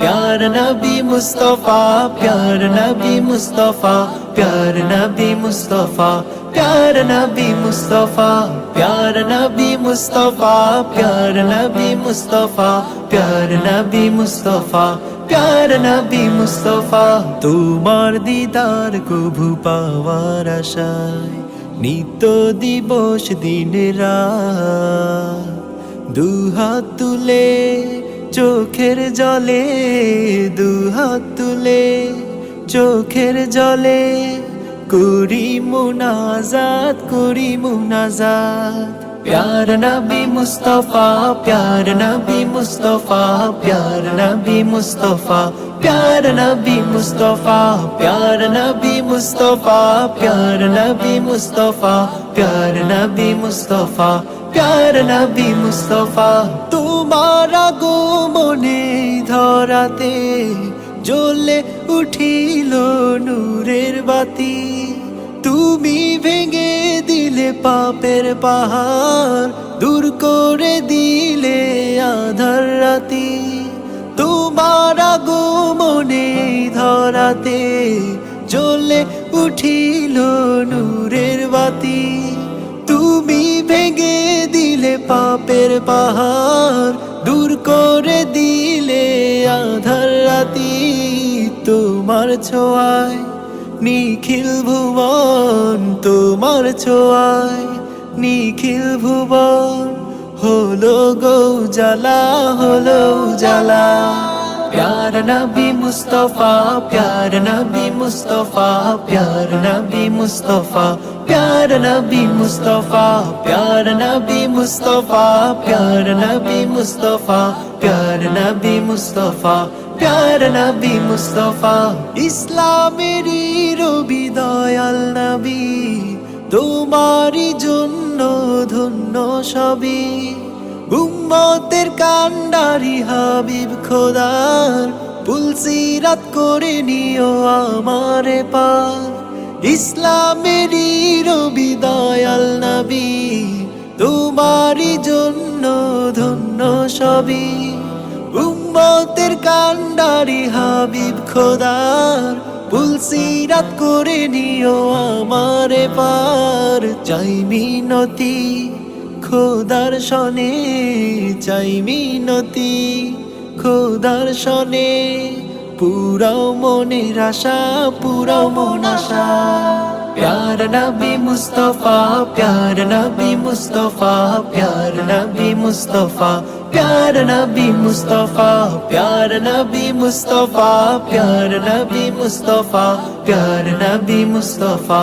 प्यार नबी मुस्तफा प्यार नबी मुस्तफा प्यार नबी मुस्तफा प्यार नबी मुस्तफा प्यार नबी मुस्तफा प्यार नबी मुस्तफा प्यार नबी मुस्तफा প্যার নবী মুস্তফা তোমার দিদার কভু পাওয়ার আশায় নিত্য দিবস দিন রাত দুহাত তুলে চোখের জলে দুহাত তুলে, চোখের জলে করি মুনাজাত করি মুনাজাত। প্যার নবী মুস্তফা, প্যার নবী মুস্তফা, প্যার নবী মুস্তফা, প্যার নবী মুস্তফা, প্যার নবী মুস্তফা, প্যার নবী মুস্তফা, প্যার নবী মুস্তফা প্যার নবী মুস্তফা? তোমার আগমনে ধরাতে জ্বলে উঠিল নূরের বাতি। তুমি ভেঙে দিলে পাপের পাহাড়, দূর করে দিলে আধার রাতি। তোমার আগমনে ধরাতে জ্বলে উঠিল নূরের বাতি। তুমি ভেঙে দিলে পাপের পাহাড়, দূর করে দিলে আধার রাতি তোমার ছোঁয়ায়, নিখিল ভুবন তোমার ছোঁয়ায়, নিখিল ভুবন হলো গৌ জ্বালা হলো জ্বালা प्यार नबी मुस्तफा प्यार नबी मुस्तफा प्यार नबी मुस्तफा प्यार नबी मुस्तफा प्यार नबी मुस्तफा प्यार नबी मुस्तफा प्यार नबी मुस्तफा প্যার নবী মুস্তফা ইসলামের রবি দয়াল নবী তোমারই জন্য ধন্য সবই উম্মতের কান্ডারি হাবিব খোদার, পুলসিরাত করে নিও আমারে পার। ইসলামেরই রবি দয়াল নবী, তোমারই জন্য ধন্য সবই। উম্মতের কান্ডারি হাবিব খোদার, পুলসিরাত করে নিও আমারে পার। চাই মিনতি খোদার শনে চাই মিনতি, খোদার শনে পুরো মনে রাশা পুরো মন আশা। প্যার নবি মুস্তফা, প্যার বি মুস্তফা, প্যার বি মুস্তফা, প্যার বি মুস্তফা, প্যার বি মুস্তফা, প্যার বি মুস্তফা, প্যার B Mustafa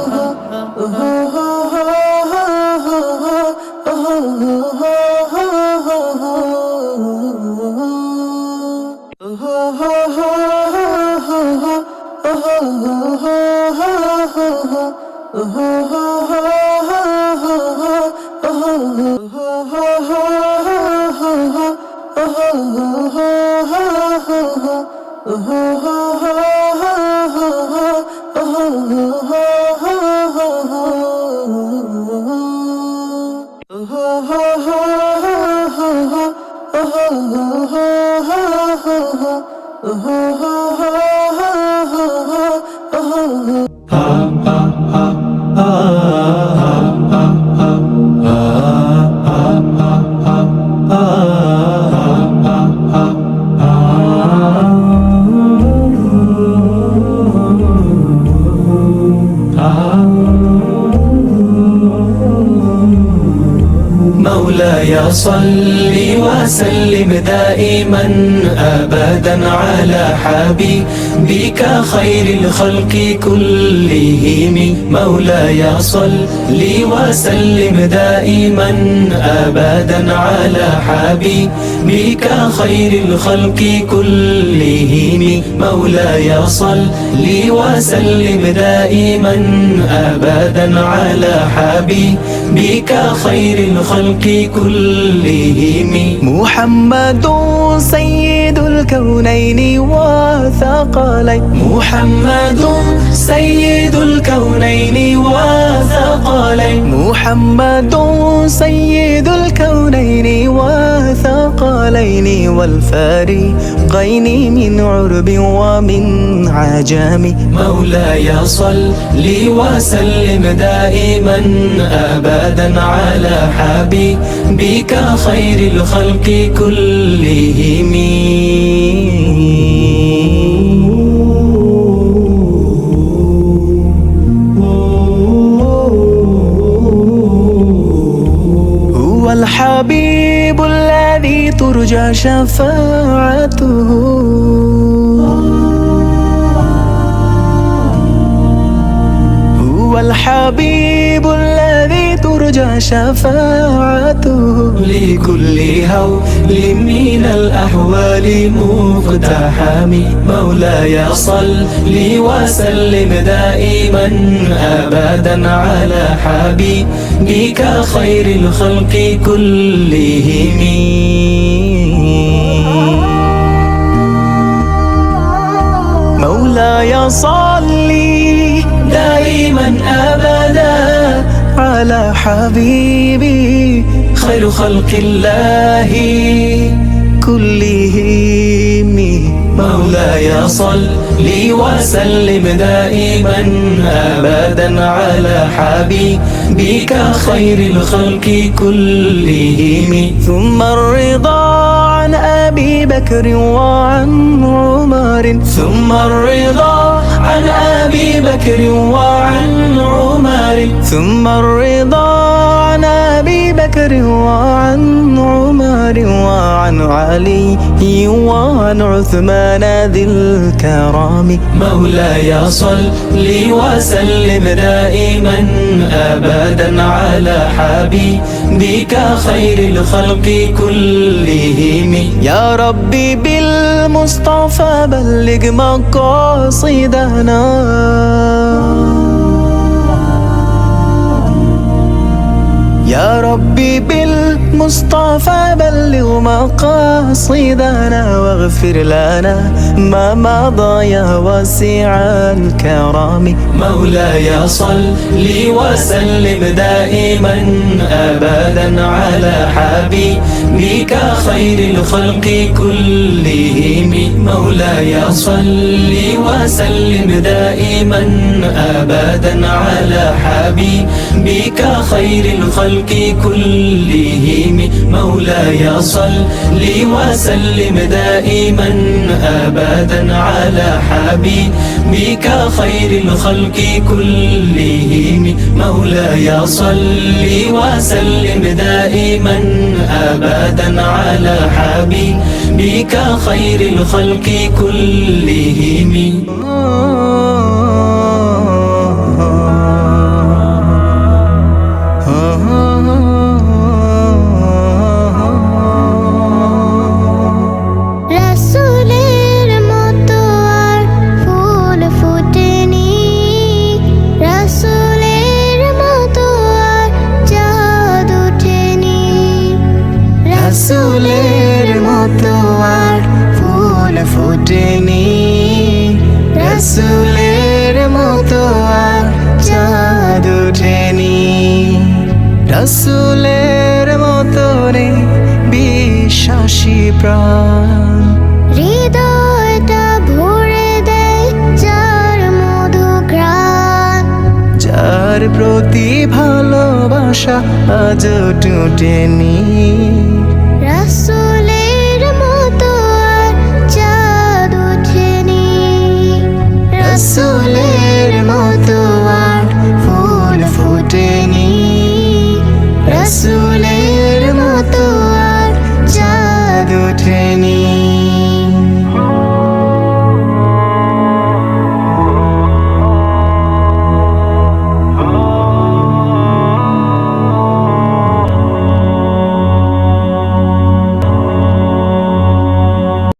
Oh, oh, oh, oh. وصل وسلم دائما ابدا على حبيبك خير الخلق كلهم. مولاي صل وسلم دائما ابدا على حبيبك خير الخلق كلهم. مولاي صل وسلم دائما ابدا على حبيبك خير الخلق كلهم. محمد سيد الكونين وثقلين محمد سيد الكونين وثقلين محمد سيد الكونين وثقلين والفارقين من عرب ومن عجم. مولاي صل لي وسلم دائما أبدا على حبيبك خير الخلق كلهم. هو الحبيب الذي ترجى شفاعته. هو الحبيب الذي ترجى شفاعته لكل هول من الأحوال مقتحم مولاي صل لي وسلم دائما أبدا على حبيبك خير الخلق كلهم. مولاي صلي دائما أبدا على حبيبي خير خلق الله كلهم. مولاي صل لي وسلم دائما ابدا على حبيبك خير الخلق كلهم. ثم الرضا عن أبي بكر وعن عمر ثم الرضا عن أبي بكر وعن عمر ثم الرضا عن أبي بكر وعن عمر وعن علي وعن عثمان ذي الكرام. مولاي صل وسلم دائما ابدا على حبيبك خير الخلق كلهم. يا ربي بالمصطفى بلغ நானா يا ربي بالمصطفى بلغ مقاصدنا واغفر لنا ما مضى يا واسع الكرام. مولاي صل وسلم دائما أبدا على حبيبك خير الخلق كلهم. مولاي صل وسلم دائما أبدا على حبيبك خير الخلق كلهم مولاي صل لي وسلم دائما أبدا على حبيبك خير الخلق كلهم مولاي صل وسلم دائما أبدا على حبيبك خير الخلق كلهم. রাসূলের মতো রে বিশ্বাসী প্রাণ। হৃদয়টা ভরে দেয় যার মধু ঘ্রাণ। যার প্রতি ভালোবাসা আজ টুটেনি। রাসূলের মতো আর চাঁদ ওঠেনি। রাসূলের মতো